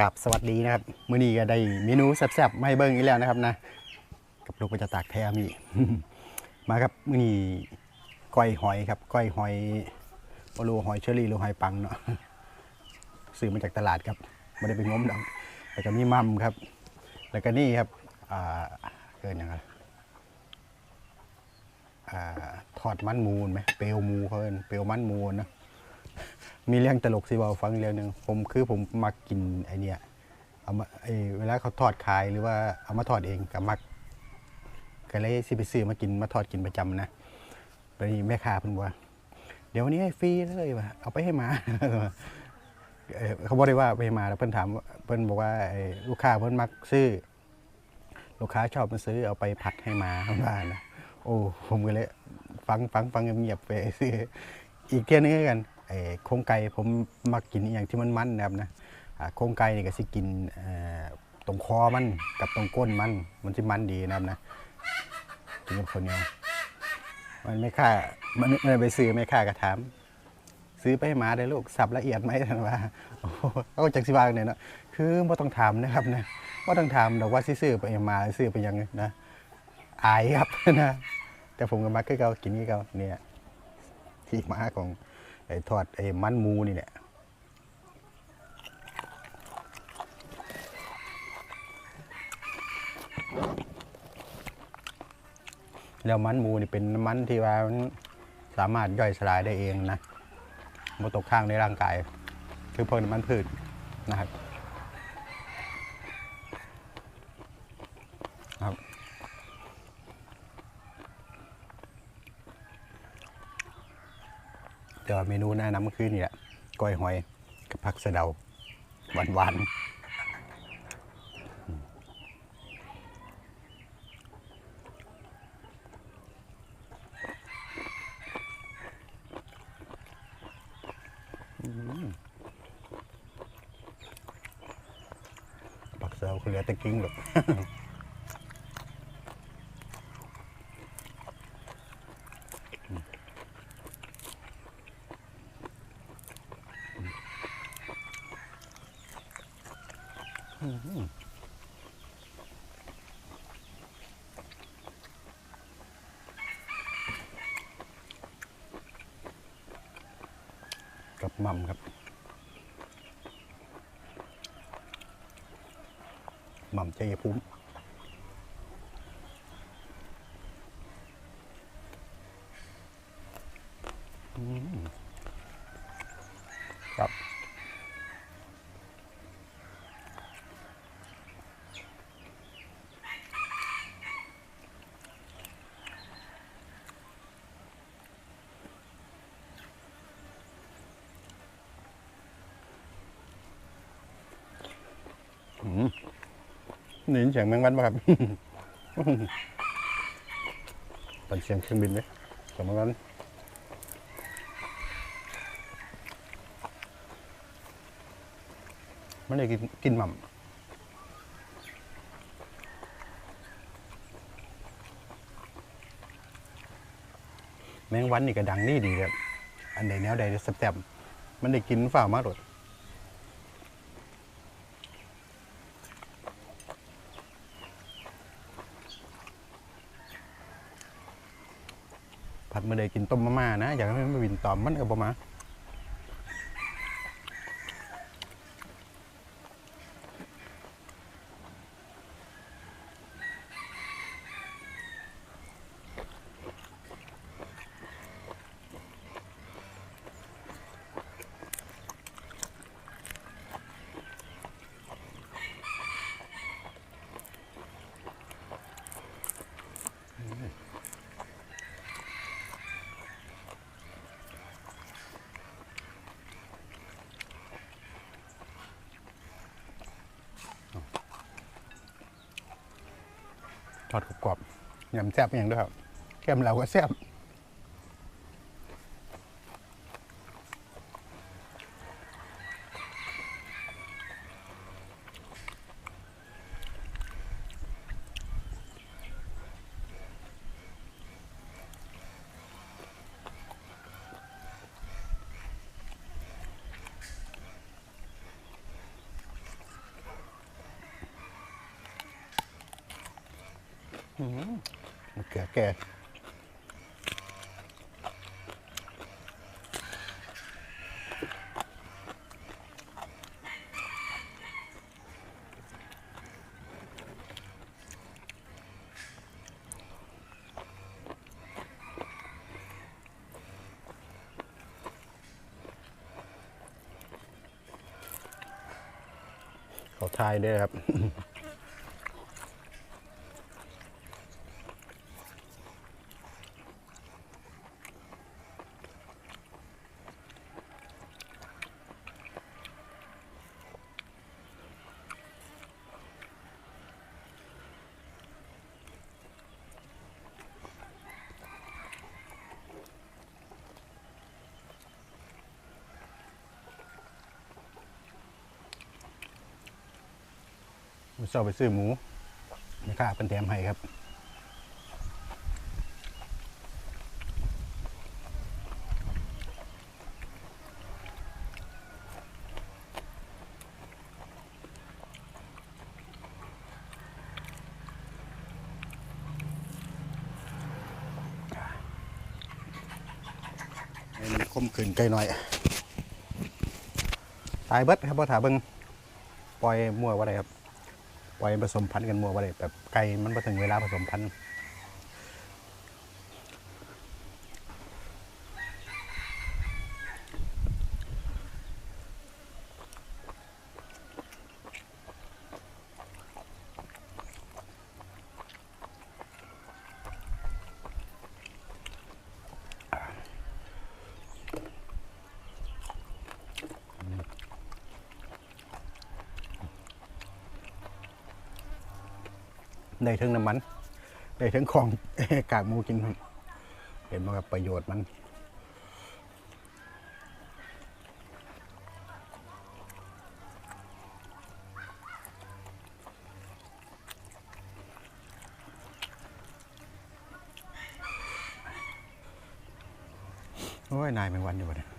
กับสวัสดีนะครับมื้อนี้ก็ได้เมนูแซ่บๆมาให้เบิ่งอีกแล้วนะครับนะ กับลูกประจะตากแท้มีมาครับมื้อนี้ก้อยหอยครับก้อยหอยบ่รู้หอยเชอรี่หรือหอยปังเนาะซื้อมาจากตลาดครับไม่ได้ไปงมดอกแล้วก็มีมัมครับ แล้วก็นี่ครับอ่าเกินยังไงอ่าทอดมันหมูนไหมเปลวหมูเขาเอินเปลวมันหมูนเนาะ มีเรื่องตลกสิบอกฟังเรื่องหนึ่งผมคือผมมักกินไอเนี้ยเอามาไอเวลาเขาทอดขายหรือว่าเอามาทอดเองก็มักก็เลยสิไปซื้อมากินมาทอดกินประจำนะตอนนี้แม่ค้าเพิ่นว่า เดี๋ยววันนี้ให้ฟรีเลยว่ะเอาไปให้หมา เขาบอกได้ว่าไปให้หมาแล้วเพิ่นถามว่าเพิ่นบอกว่าไอ้ลูกค้าเพิ่นมักซื้อ ลูกค้าชอบมาซื้อเอาไปผัดให้หมาเพิ่นว่านะโอ้ผมก็เลยฟังฟังฟังเงียบๆไปซื้ออีกเที่ยนึงกัน โครงไก่ผมมักกินอย่างที่มันมันนะครับนะโครงไก่นี่ก็สิกินตรงคอมันกับตรงก้นมันมันสิมันดีนะครับนะกินกับคนเนียมันไม่ค่ามันมันไปซื้อไม่ค่ากระถามซื้อไปให้หมาได้ลูกสับละเอียดไหมท่านว่าโอ้เขาก็จักสิวางเนี่ยเนาะคือไม่ต้องถามนะครับนะไม่ต้องถามดอกว่าสิซื้อไปให้หมาซื้อไปยังนะอายครับนะแต่ผมก็มักคือเขากินนี่เขาเนี่ยที่มาของ ไอ้ทอดไอ้มันมูนี่แหละแล้วมันมูนี่เป็นมันที่ว่าสามารถย่อยสลายได้เองนะมาตกข้างในร่างกาย คือพวกน้ำมันพืชนะครับ แต่ว่าเมนูแนะนำก็คือนี่แหละก้อยหอยกับผักสะเดาหวานหวานๆผักสะเดาคือเหลือแต่กิ้งหรอก กับมัมครับมัมใจภูมิ นี่ยินเสียงแมงวันป่ะครับเป็นเสียงเครื่องบินไหมเสียงแมงวันไม่ได้กินกินหม่ำแมงวันนี่ก็ดังนี่ดีครับ อันใดแนวใดแซ่บมันได้กินฝ่ามากเลย ผัดมาเลยกินต้มมาม่านะ อยากให้มันมาวินตอมมันก็บ่มา ทอดกรอบๆยำแซ่บอย่างด้วยครับแก้มเราก็แซ่บ มะเขือแก่เขาทายด้วยครับ เช้าไปซื้อหมูนะครับเป็นแถมให้ครับให้มันคมขืนไกลหน่อย ตายเบิดครับพ่อถาเบิงปล่อยมั่วว่าไรครับ ล่อยผสมพันธุ์กันมั่วไปเลยแบบไก่มันมาถึงเวลาผสมพันธุ์ ได้ถึงน้ำมันได้ถึงของกากหมูกินครับเห็นมครับประโยชน์มันโอ้ยนายแมงวันอยู่วะเนี่ย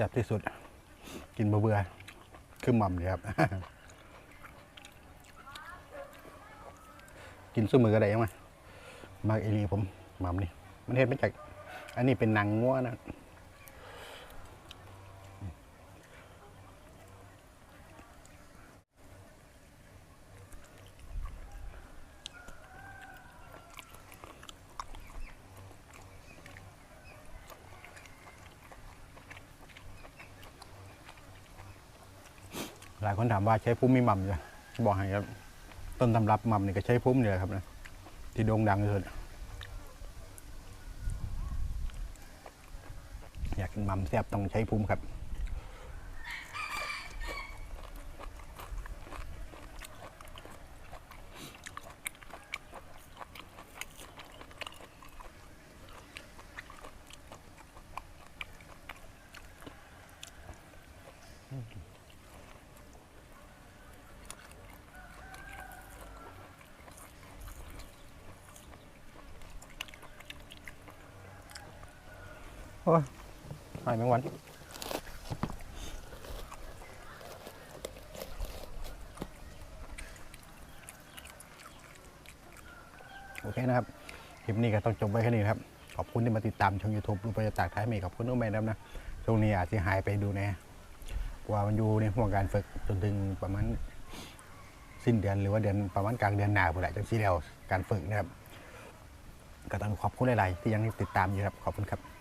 ซ่บที่สุด กินเบื่อคือหม่ำเลยครับ กินซุ้มือก็ได้ยังไงมากเอรีผมหม่ำนี่ มันเห็ดมาจาก อันนี้เป็นหนังง้วนะ หลายคนถามว่าใช้พุ่มมีหม่มจะบอกให้ครับ ต้นตำรับหม่มนี่ก็ใช้พุ่มเนี่ยครับนะที่โด่งดังที่สุดอยากกินหม่มแซ่บต้องใช้พุ่มครับ โอ้ยหายแมงวันโอเคนะครับ คลิปนี้ก็ต้องจบไว้แค่นี้ครับ ขอบคุณที่มาติดตามช่อง YouTube รูปประจากท้ายเมฆขอบคุณทุกแม่นะครับนะ ช่วงนี้อาจจะหายไปดูนะว่ามันอยู่ในห่วงการฝึกจนถึงประมาณสิ้นเดือนหรือว่าเดือนประมาณกลางเดือนหน้าผู้ใดจังซี่แล้วการฝึกนะครับ ก็ต้องขอบคุณหลาย ๆ ที่ยังติดตามอยู่ครับ ขอบคุณครับ